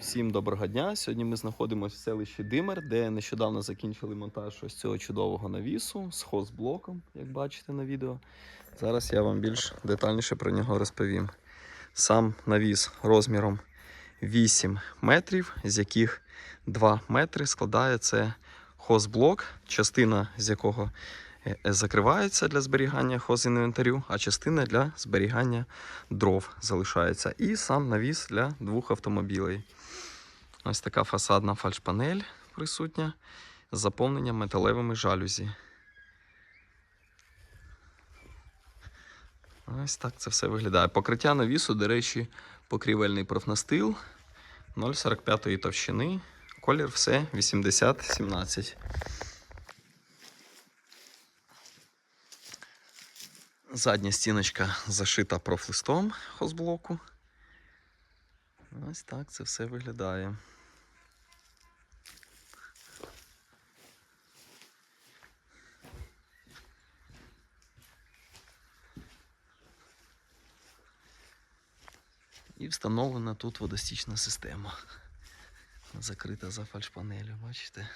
Всім доброго дня. Сьогодні ми знаходимося в селищі Димер, де нещодавно закінчили монтаж ось цього чудового навісу з хозблоком, як бачите на відео. Зараз я вам більш детальніше про нього розповім. Сам навіс розміром 8 метрів, з яких 2 метри складає це хозблок, частина з якого закривається для зберігання хозінвентарю, а частина для зберігання дров залишається. І сам навіс для двох автомобілей. Ось така фасадна фальшпанель присутня з заповненням металевими жалюзі. Ось так це все виглядає. Покриття навісу, до речі, покрівельний профнастил 0,45 товщини. Колір все 80-17. Задня стіночка зашита профлистом хозблоку. Ось так це все виглядає. І встановлена тут водостічна система. Закрита за фальшпанелю, бачите?